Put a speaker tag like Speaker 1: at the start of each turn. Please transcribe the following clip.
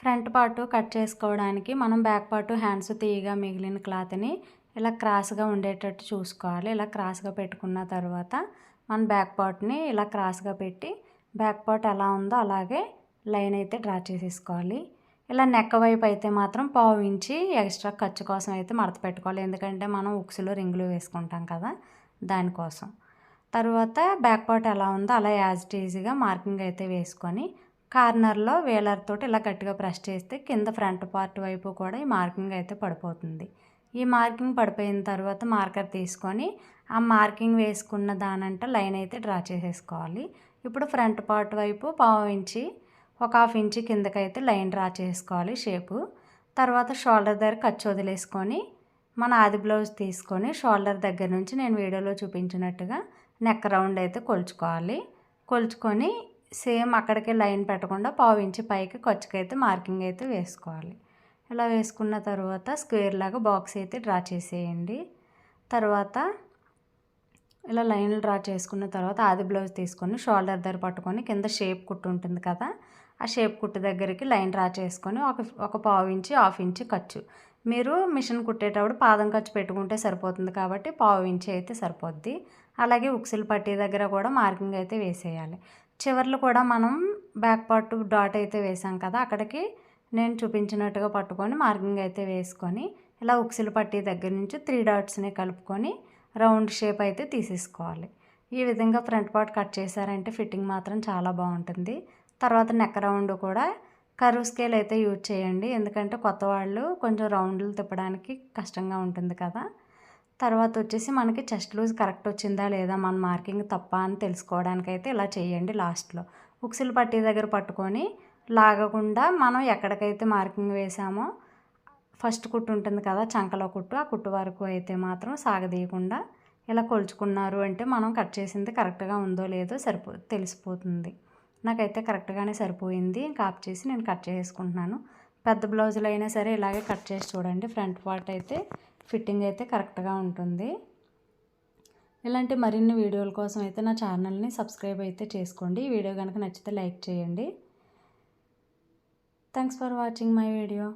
Speaker 1: Front part cut చేసుకోవడానికి మనం back part hands తీయగా మిగిలిన క్లాత్ని ఇలా క్రాస్గా ఉండేటట్టు చూసుకోవాలి. ఇలా క్రాస్గా పెట్టుకున్న తర్వాత మన బ్యాక్ పార్ట్ని ఇలా క్రాస్గా పెట్టి బ్యాక్ పార్ట్ ఎలా ఉందో అలాగే లైన్ అయితే డ్రా చేసేసుకోవాలి. ఇలా నెక్క వైపు అయితే మాత్రం పావు ఇంచి ఎక్స్ట్రా ఖర్చు కోసం అయితే మడత పెట్టుకోవాలి. ఎందుకంటే మనం ఉక్సులు రింగులు వేసుకుంటాం కదా దానికోసం. తర్వాత బ్యాక్ పార్ట్ ఎలా ఉందో అలా యాజ్ ఈజీగా మార్కింగ్ అయితే వేసుకొని కార్నర్లో వేలర్ తోటి ఇలా గట్టిగా ప్రెస్ చేస్తే కింద ఫ్రంట్ పార్ట్ వైపు కూడా ఈ మార్కింగ్ అయితే పడిపోతుంది. ఈ మార్కింగ్ పడిపోయిన తర్వాత మార్కర్ తీసుకొని ఆ మార్కింగ్ వేసుకున్న దానంట లైన్ అయితే డ్రా చేసేసుకోవాలి. ఇప్పుడు ఫ్రంట్ పార్ట్ వైపు పావు ఇంచి ఒక హాఫ్ ఇంచి కిందకైతే లైన్ డ్రా చేసుకోవాలి షేపు. తర్వాత షోల్డర్ దగ్గర ఖర్చు వదిలేసుకొని మన ఆది బ్లౌజ్ తీసుకొని షోల్డర్ దగ్గర నుంచి నేను వీడియోలో చూపించినట్టుగా నెక్ రౌండ్ అయితే కొలుచుకోవాలి. కొలుచుకొని సేమ్ అక్కడికి లైన్ పెట్టకుండా పావు ఇంచి పైకి ఖర్చుకైతే మార్కింగ్ అయితే వేసుకోవాలి. ఇలా వేసుకున్న తర్వాత స్క్వేర్ లాగా బాక్స్ అయితే డ్రా చేసేయండి. తర్వాత ఇలా లైన్లు డ్రా చేసుకున్న తర్వాత ఆది బ్లౌజ్ తీసుకొని షోల్డర్ దగ్గర పట్టుకొని కింద షేప్ కుట్టు ఉంటుంది కదా ఆ షేప్ కుట్టు దగ్గరికి లైన్ డ్రా చేసుకొని ఒక ఒక పావు ఇంచి హాఫ్ ఇంచి ఖర్చు. మీరు మిషన్ కుట్టేటప్పుడు పాదం ఖర్చు పెట్టుకుంటే సరిపోతుంది కాబట్టి పావు ఇంచి అయితే సరిపోద్ది. అలాగే ఉక్సిల్ పట్టీ దగ్గర కూడా మార్కింగ్ అయితే వేసేయాలి. చివర్లు కూడా మనం బ్యాక్ పార్ట్ డాట్ అయితే వేసాం కదా అక్కడికి నేను చూపించినట్టుగా పట్టుకొని మార్కింగ్ అయితే వేసుకొని ఇలా ఉక్సిల్ పట్టే దగ్గర నుంచి త్రీ డాట్స్ని కలుపుకొని రౌండ్ షేప్ అయితే తీసేసుకోవాలి. ఈ విధంగా ఫ్రంట్ పార్ట్ కట్ చేశారంటే ఫిట్టింగ్ మాత్రం చాలా బాగుంటుంది. తర్వాత నెక్ రౌండ్ కూడా కరువు స్కేల్ అయితే యూజ్ చేయండి ఎందుకంటే కొత్త వాళ్ళు కొంచెం రౌండ్లు తిప్పడానికి కష్టంగా ఉంటుంది కదా. తర్వాత వచ్చేసి మనకి చెస్ట్ లూజ్ కరెక్ట్ వచ్చిందా లేదా మన మార్కింగ్ తప్ప అని తెలుసుకోవడానికి అయితే ఇలా చేయండి లాస్ట్లో. ఉక్సిల్ పట్టీ దగ్గర పట్టుకొని లాగకుండా మనం ఎక్కడికైతే మార్కింగ్ వేసామో ఫస్ట్ కుట్టు ఉంటుంది కదా చంకలో కుట్టు ఆ కుట్టు వరకు అయితే మాత్రం సాగదీయకుండా ఇలా కొలుచుకున్నారు అంటే మనం కట్ చేసింది కరెక్ట్గా ఉందో లేదో సరిపో తెలిసిపోతుంది. నాకైతే కరెక్ట్గానే సరిపోయింది. ఇంకా ఆప్ చేసి నేను కట్ చేసుకుంటున్నాను. పెద్ద బ్లౌజులు అయినా సరే ఇలాగే కట్ చేసి చూడండి. ఫ్రంట్ పార్ట్ అయితే ఫిట్టింగ్ అయితే కరెక్ట్గా ఉంటుంది. ఇలాంటి మరిన్ని వీడియోల కోసం అయితే నా ఛానల్ని సబ్స్క్రైబ్ అయితే చేసుకోండి. ఈ వీడియో కనుక నచ్చితే లైక్ చేయండి. Thanks for watching my video.